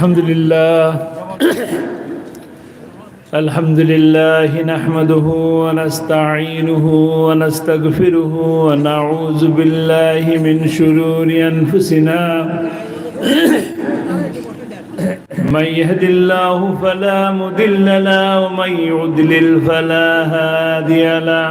الحمد لله الحمد لله نحمده ونستعينه ونستغفره ونعوذ بالله من شرور أنفسنا من يهد الله فلا مضل له ومن يضلل فلا هادي له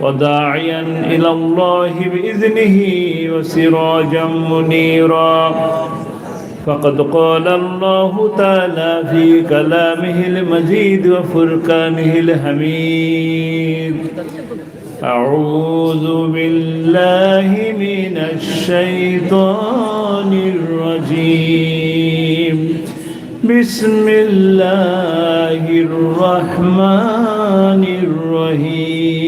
وداعيا إلى الله بإذنه وسراجا منيرا فقد قال الله تعالى في كلامه المجيد وفرقانه الحميد أعوذ بالله من الشيطان الرجيم بسم الله الرحمن الرحيم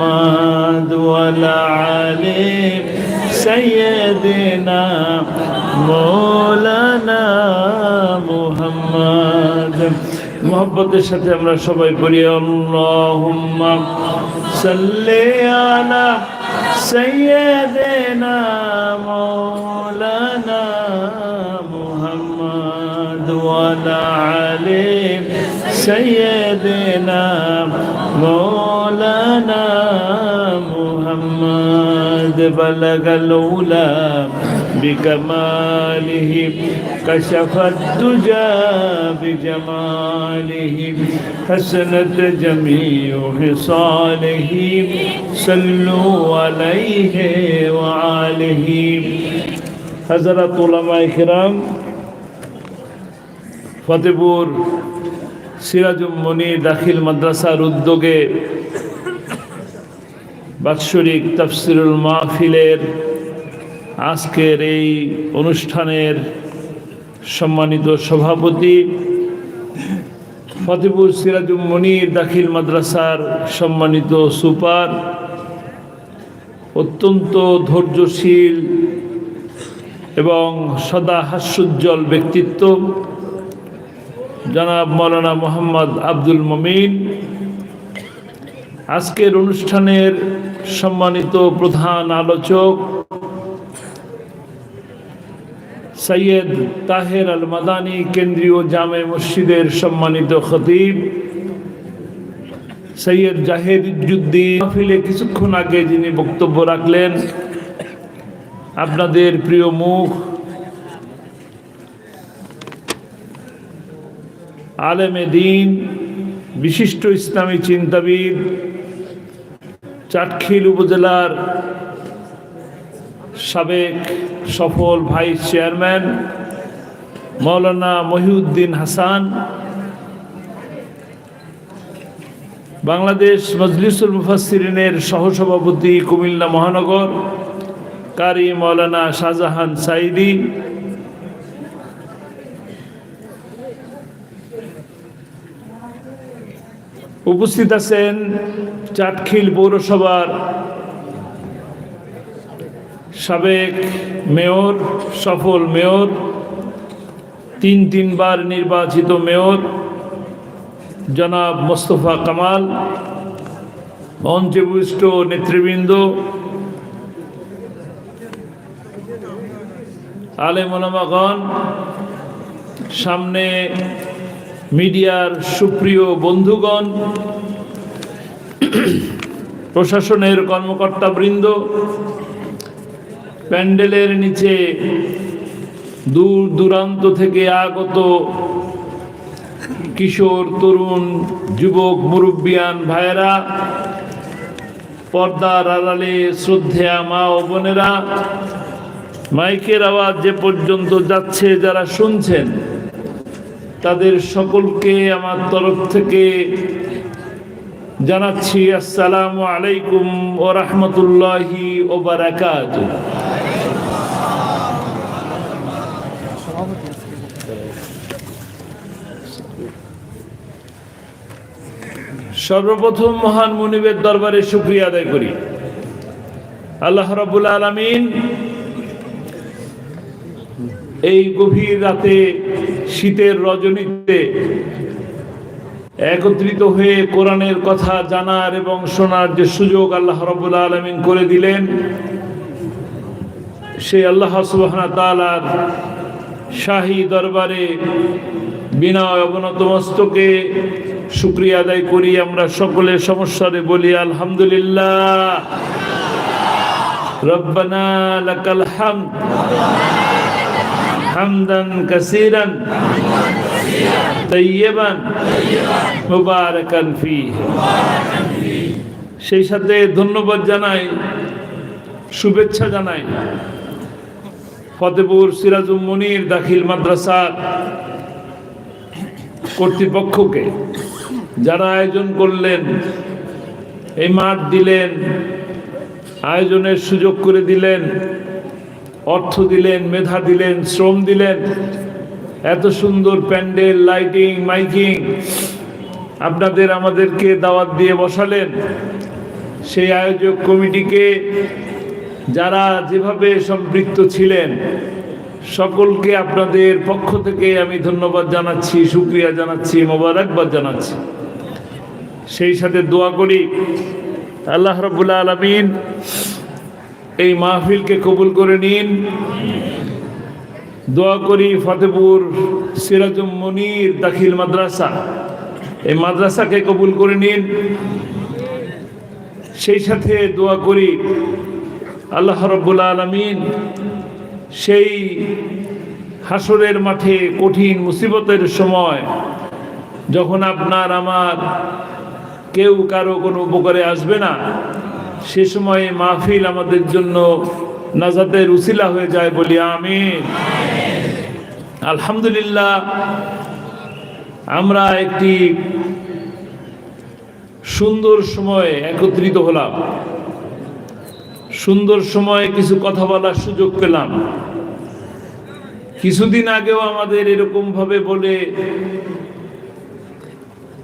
محمد وعلى علي سيدنا مولانا محمد মোহব্বতের সাথে আমরা সবাই পড়ি আল্লাহুম্মা সাল্লি আলা সাইয়্যিদিনা মাওলানা ولا علي سيدنا مولانا محمد بلغ الأولى بكماله كشف الدجى بجماله حسنت جميع خصاله صلوا عليه وعاله حضرت علماء الكرام ফতেপুর সিরাজুম মনি দাখিল মাদ্রাসার উদ্যোগে বাৎসরিক তফসিরুল মাহফিলের আজকের এই অনুষ্ঠানের সম্মানিত সভাপতি ফতেপুর সিরাজুম মনির দাখিল মাদ্রাসার সম্মানিত সুপার, অত্যন্ত ধৈর্যশীল এবং সদা হাস্যোজ্জ্বল ব্যক্তিত্ব। জনাব মৌলানা মোহাম্মদ আব্দুল মমিন। আজকের অনুষ্ঠানের সম্মানিত প্রধান আলোচক সৈয়দ তাহের আল মাদানী কেন্দ্রীয় জামে মসজিদের সম্মানিত খতিব সৈয়দ জাহেদ ইজুদ্দিন মাহফিলে কিছুক্ষণ আগে যিনি বক্তব্য রাখলেন, আপনাদের প্রিয় মুখ আলেমে দিন, বিশিষ্ট ইসলামী চিন্তাবিদ, চাটখিল উপজেলার সাবেক সফল ভাইস চেয়ারম্যান, মৌলানা মহিউদ্দিন হাসান, বাংলাদেশ মজলিসুল মুফাসিরিনের সহসভাপতি কুমিল্লা মহানগর, কারি মৌলানা শাহজাহান সাইদি উপস্থিত আছেন চাটখিল পৌরসভার সাবেক মেয়র, সফল মেয়র, তিন তিনবার নির্বাচিত মেয়র, জনাব মোস্তফা কামাল মঞ্চভূষ্ট নেতৃবৃন্দ আলেমনামাগণ সামনে মিডিয়ার সুপ্রিয় বন্ধুগণ, প্রশাসনের কর্মকর্তাবৃন্দ, প্যান্ডেলের নিচে দূর দূরান্ত থেকে আগত কিশোর, তরুণ, যুবক, মুরব্বিয়ান ভাইয়েরা, পর্দার আড়ালে শ্রদ্ধেয়া মা ও বোনেরা, মাইকের আওয়াজ যে পর্যন্ত যাচ্ছে যারা শুনছেন। তাদের সকলকে আমার তরফ থেকে জানাচ্ছি, আসসালামু আলাইকুম ও রহমতুল্লাহি ও বারাকাত সর্বপ্রথম মহান মনিবের দরবারে শুক্রিয়া আদায় করি। আল্লাহ রাবুল আলমিন এই গভীর রাতে শীতের রজনীতে একত্রিত হয়ে কোরআনের কথা জানার এবং শোনার যে সুযোগ আল্লাহ রবুল আলমিন করে দিলেন সেই আল্লাহ সুবাহনা শাহী দরবারে বিনা অবনত মস্তকে শুক্রিয়া আদায় করি। আমরা সকলে সমস্যারে বলি, আলহামদুলিল্লাহ। রব্বানা লাকাল হামদ। হামদান কাসীরান তৈয়বান মুবারাকান ফি। সেই সাথে ধন্যবাদ জানাই, শুভেচ্ছা জানাই ফতেপুর সিরাজুম মনির দাখিল মাদ্রাসার কর্তৃপক্ষকে, যারা আয়োজন করলেন, এই মাঠ দিলেন, আয়োজনের সুযোগ করে দিলেন। অর্থ দিলেন, মেধা দিলেন, শ্রম দিলেন। এত সুন্দর প্যান্ডেল, লাইটিং, মাইকিং। আপনাদের আমাদেরকে দাওয়াত দিয়ে বসালেন। সেই আয়োজক কমিটিকে যারা যেভাবে সম্পৃক্ত ছিলেন, সকলকে আপনাদের পক্ষ থেকে আমি ধন্যবাদ জানাচ্ছি সুক্রিয়া জানাচ্ছি, মোবারকবাদ জানাচ্ছি। সেই সাথে দোয়া করি। আল্লাহ রবুল্লা আলমিন এই মাহফিলকে কবুল করে নিন। দোয়া করি ফতেপুর সিরাজুম মনির দাখিল মাদ্রাসা। এই মাদ্রাসাকে কবুল করে নিন। সেই সাথে দোয়া করি আল্লাহ রব্বুল আলমিন সেই হাসরের মাঠে কঠিন মুসিবতের সময় যখন আপনার আমার কেউ কারও কোনো উপকারে আসবে না সে সময় মাহফিল আমাদের জন্য নাজাতের উসিলা হয়ে যায় বলি আমি আলহামদুলিল্লাহ, আমরা একটি সুন্দর সময়ে একত্রিত হলাম। সুন্দর সময়ে কিছু কথা বলার সুযোগ পেলাম। কিছুদিন আগেও আমাদের এরকম ভাবে বলে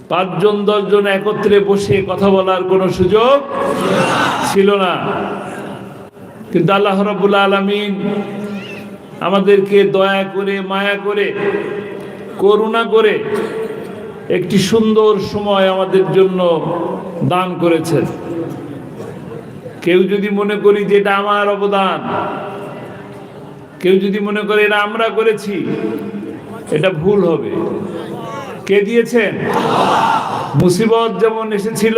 পাঁচজন, দশজন একত্রে বসে কথা বলার কোনো সুযোগ ছিল না। কিন্তু আল্লাহ রবুল আলমিন আমাদেরকে দয়া করে, মায়া করে, করুণা করে একটি সুন্দর সময় আমাদের জন্য দান করেছেন। কেউ যদি মনে করি যে এটা আমার অবদান, কেউ যদি মনে করে এটা আমরা করেছি, এটা ভুল হবে। কে দিয়েছেন? মুসিবত যেমন এসেছিল,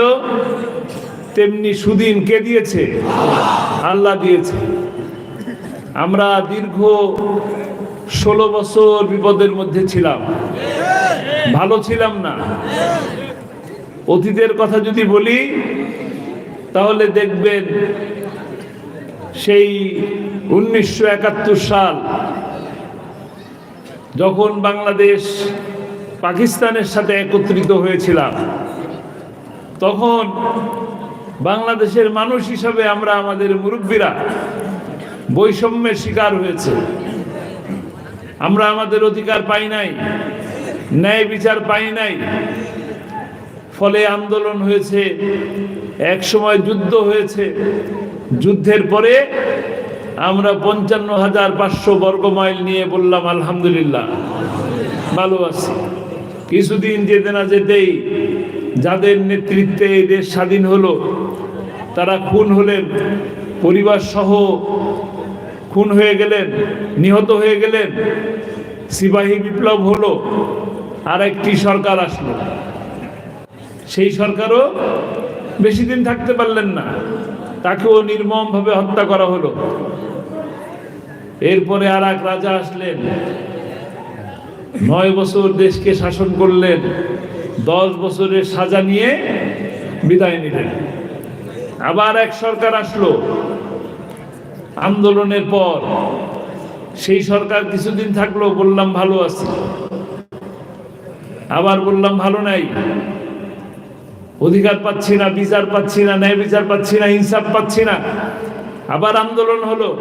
তেমনি সুদিন কে দিয়েছে? আল্লাহ দিয়েছে। আমরা দীর্ঘ ষোলো বছর বিপদের মধ্যে ছিলাম। ভালো ছিলাম না। অতীতের কথা যদি বলি, তাহলে দেখবেন সেই উনিশশো একাত্তর সাল, যখন বাংলাদেশ পাকিস্তানের সাথে একত্রিত হয়েছিলাম। তখন বাংলাদেশের মানুষ হিসাবে আমরা আমাদের মুরব্বীরা বৈষম্যের শিকার হয়েছে। আমরা আমাদের অধিকার পাই নাই, ন্যায় বিচার পাই নাই। ফলে আন্দোলন হয়েছে, এক সময় যুদ্ধ হয়েছে। যুদ্ধের পরে আমরা পঞ্চান্ন হাজার পাঁচশো বর্গ মাইল নিয়ে বললাম, আলহামদুলিল্লাহ, ভালো আছি। কিছুদিন যেতে না যেতেই যাদের নেতৃত্বে এই দেশ স্বাধীন হলো, তারা খুন হলেন, পরিবার সহ খুন হয়ে গেলেন, নিহত হয়ে গেলেন, সিপাহী বিপ্লব হলো আর একটি সরকার আসলো। সেই সরকারও বেশি দিন থাকতে পারলেন না, তাকেও নির্মমভাবে হত্যা করা হলো। এরপরে আর এক রাজা আসলেন নয় বছর দেশকে শাসন করলেন, দশ বছরের সাজা নিয়ে বিদায় নিলেন। আবার এক সরকার আসলো আন্দোলনের পর। সেই সরকার কিছুদিন থাকল, বললাম ভালো আছি। আবার বললাম ভালো নাই। অধিকার পাচ্ছি না, বিচার পাচ্ছি না, ন্যায় বিচার পাচ্ছি না, ইনসাফ পাচ্ছি না। আবার আন্দোলন হলো।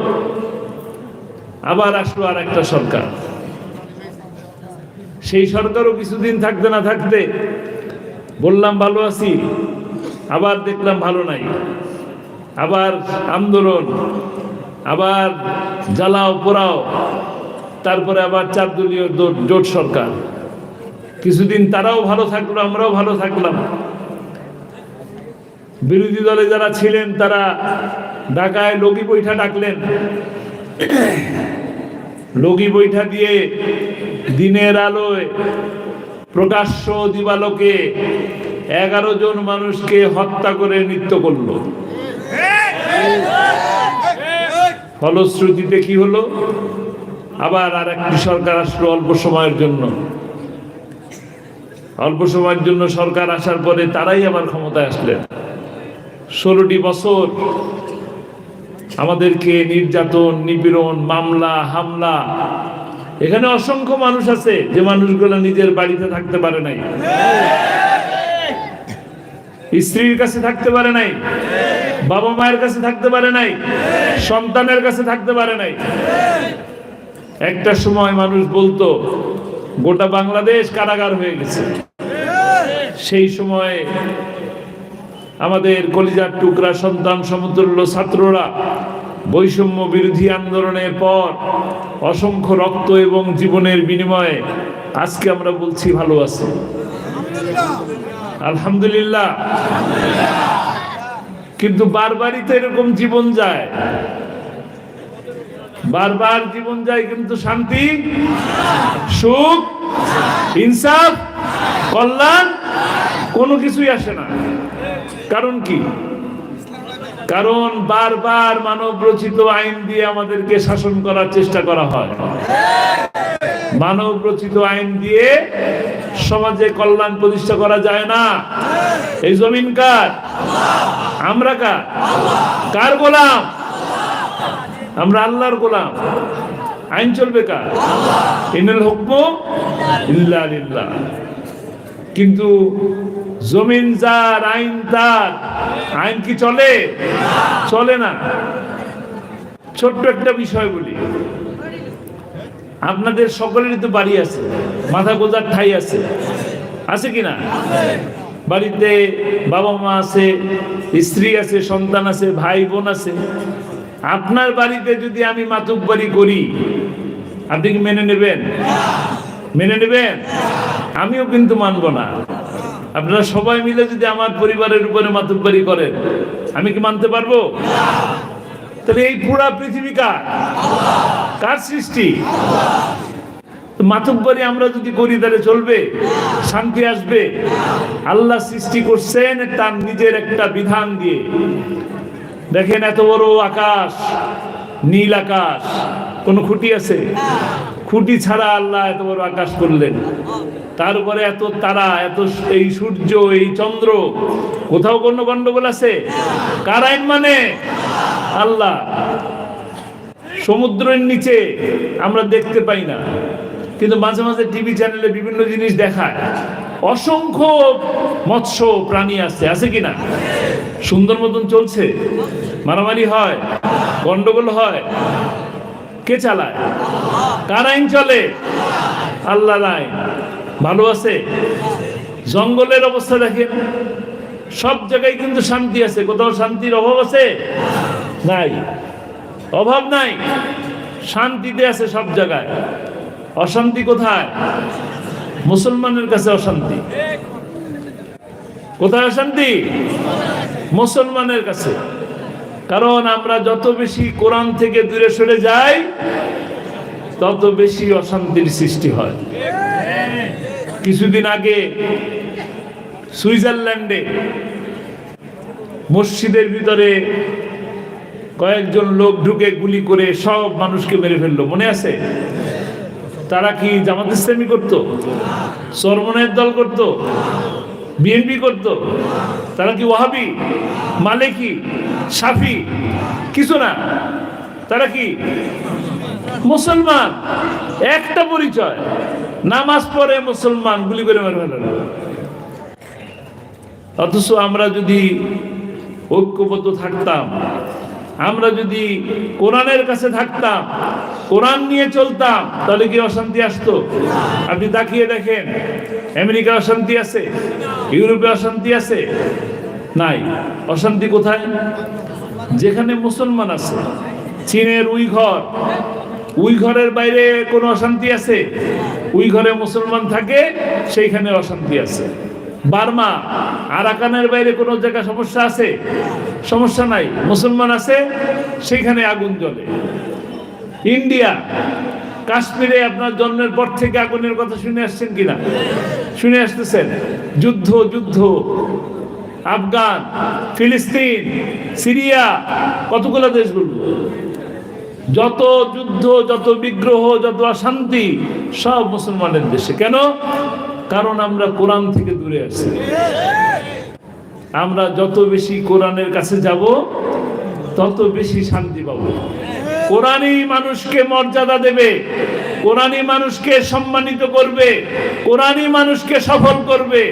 আবার আসলো আর একটা সরকার। সেই সরকারও কিছুদিন থাকতে না থাকতে বললাম, ভালো আছি। আবার দেখলাম, ভালো নাই। আবার আন্দোলন, আবার জ্বালাও, পোড়াও। তারপরে আবার চার দলীয় জোট- সরকার। কিছুদিন তারাও ভালো থাকল, আমরাও ভালো থাকলাম। বিরোধী দলে যারা ছিলেন, তারা ঢাকায় লগি বৈঠা ডাকলেন। লগি বৈঠা দিয়ে দিনের আলোয় প্রকাশ্য দিবালোকে এগারো জন মানুষকে হত্যা করে নৃত্য করল। ফলশ্রুতিতে কি হলো? আবার আর একটি সরকার আসলো অল্প সময়ের জন্য। অল্প সময়ের জন্য সরকার আসার পরে তারাই আবার ক্ষমতায় আসলেন। ষোলোটি বছর আমাদেরকে নির্যাতন, নিপীড়ন, মামলা, হামলা। এখানে অসংখ্য মানুষ আছে, যে মানুষগুলো নিজের বাড়িতে থাকতে পারে নাই। স্ত্রীর কাছে থাকতে পারে নাই। বাবা মায়ের কাছে থাকতে পারে নাই। সন্তানের কাছে থাকতে পারে নাই। একটা সময় মানুষ বলতো, গোটা বাংলাদেশ কারাগার হয়ে গেছে। সেই সময় আমাদের কলিজার টুকরা সন্তান সমতুল্য ছাত্ররা বৈষম্য বিরোধী আন্দোলনের পর অসংখ্য রক্ত এবং জীবনের বিনিময়ে আজকে আমরা বলছি ভালো আছি। আলহামদুলিল্লাহ। কিন্তু বারবারই তো এরকম জীবন যায়। বারবার জীবন যায় কিন্তু শান্তি, সুখ, ইনসাফ, কল্যাণ কোনো কিছুই আসে না। কারণ কি? কারণ বারবার মানব রচিত আইন দিয়ে আমাদেরকে শাসন করার চেষ্টা করা হয়। মানব রচিত আইন দিয়ে সমাজে কল্যাণ প্রতিষ্ঠা করা যায় না। এই জমিন কার? আমরা কার? কার গোলাম? আমরা আল্লাহর গোলাম। আইন চলবে কার? ইনাল হুকম ইল্লা কিন্তু জমিন যার, আইন তার। আইন কি চলে? চলে না। ছোট্ট একটা বিষয় বলি। আপনাদের সকলেরই তো বাড়ি আছে, মাথা গোজার ঠাই আছে। আছে কি না? বাড়িতে বাবা মা আছে, স্ত্রী আছে, সন্তান আছে, ভাই বোন আছে। আপনার বাড়িতে যদি আমি মাতুক বাড়ি করি, আপনি কি মেনে নেবেন? মেনে নেবেন? আমিও কিন্তু মানব না। আপনারা সবাই মিলে যদি আমার পরিবারের উপরে মাতুব্বারি করেন, আমি কি মানতে পারব? তাহলে এই পুরা পৃথিবী কার? সৃষ্টি? মাতুব্বারি আমরা যদি করি, তাহলে চলবে? শান্তি আসবে? আল্লাহ সৃষ্টি করছেন তার নিজের একটা বিধান দিয়ে। দেখেন এত বড় আকাশ, নীল আকাশ, কোন খুঁটি আছে? খুঁটি ছাড়া আল্লাহ এত বড় আকাশ করলেন। তার উপরে এত তারা, এত এই সূর্য, এই চন্দ্র, কোথাও কোনো গন্ডগোল আছে? কার আইন মানে? আল্লাহ। সমুদ্রের নিচে আমরা দেখতে পাই না। কিন্তু মাঝে মাঝে টিভি চ্যানেলে বিভিন্ন জিনিস দেখায়। অসংখ্য মৎস্য প্রাণী আছে আছে কিনা সুন্দর মতন চলছে? মারামারি হয়, গন্ডগোল হয়। কে চালায়? কার আইন চলে? আল্লাহর আইন ভালো আছে? জঙ্গলের অবস্থা দেখেন। সব জায়গায় কিন্তু শান্তি আছে। কোথাও শান্তির অভাব আছে? নাই। অভাব নাই। শান্তিতে আছে সব জায়গায়। অশান্তি কোথায়? মুসলমানের কাছে অশান্তি। কোথায় অশান্তি? মুসলমানের কাছে। কারণ আমরা যত বেশি কোরআন থেকে দূরে সরে যাই, তত বেশি অশান্তির সৃষ্টি হয়। কিছুদিন আগে সুইজারল্যান্ডে মসজিদের ভিতরে কয়েকজন লোক ঢুকে গুলি করে সব মানুষকে মেরে ফেলল। মনে আছে? তারা কি জামাত ইসলামী করতো? সরমনের দল করত? বিএনপি করত, তারা কি ওয়াহাবি, মালিকি, সাফি, কিছু না। তারা কি মুসলমান? একটা পরিচয়, নামাজ পড়ে মুসলমান, গুলি করে মারবে অথচ আমরা যদি ঐক্যবদ্ধ থাকতাম আমরা যদি কোরআনের কাছে থাকতাম, কোরআন নিয়ে চলতাম, তাহলে কি অশান্তি আসতো? আপনি তাকিয়ে দেখেন আমেরিকা অশান্তি আছে, ইউরোপে অশান্তি আছে, নাই। অশান্তি কোথায়? যেখানে মুসলমান আছে, চীনের উই ঘর। উই ঘরের বাইরে কোনো অশান্তি আছে? উই ঘরে মুসলমান থাকে, সেইখানে অশান্তি আছে। বার্মা, আরাকানের বাইরে কোনো জায়গায় সমস্যা আছে? সমস্যা নাই। মুসলমান আছে, সেখানে আগুন জ্বলে। ইন্ডিয়া, কাশ্মীরে আপনার জন্মের পর থেকে আগুনের কথা শুনে আসছেন কিনা? শুনে আসতেছেন। যুদ্ধ যুদ্ধ। আফগান, ফিলিস্তিন, সিরিয়া, কতগুলো দেশ যত যুদ্ধ, যত বিগ্রহ, যত অশান্তি, সব মুসলমানের দেশে। কেন? কারণ আমরা কোরআন থেকে দূরে আছি। আমরা যত বেশি কোরআনের কাছে যাব, তত বেশি শান্তি পাব। কোরআনই মানুষকে মর্যাদা দেবে, কোরআনই মানুষকে সম্মানিত করবে, কোরআনই মানুষকে সফল করবে,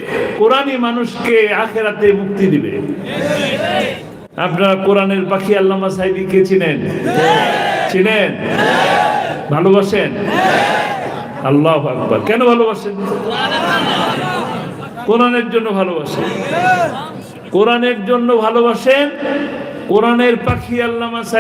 কোরআনই মানুষকে আখেরাতে মুক্তি দিবে। আপনারা কোরআনের পাখি আল্লামা সাহেবকে চিনেন? চিনেন? ভালোবাসেন? আল্লাহ আকবার। কেন ভালোবাসেন? কোরআনের জন্য ভালোবাসেন। কোরআনের জন্য ভালোবাসেন। কোরআনের পাখি আল্লামা সাহেব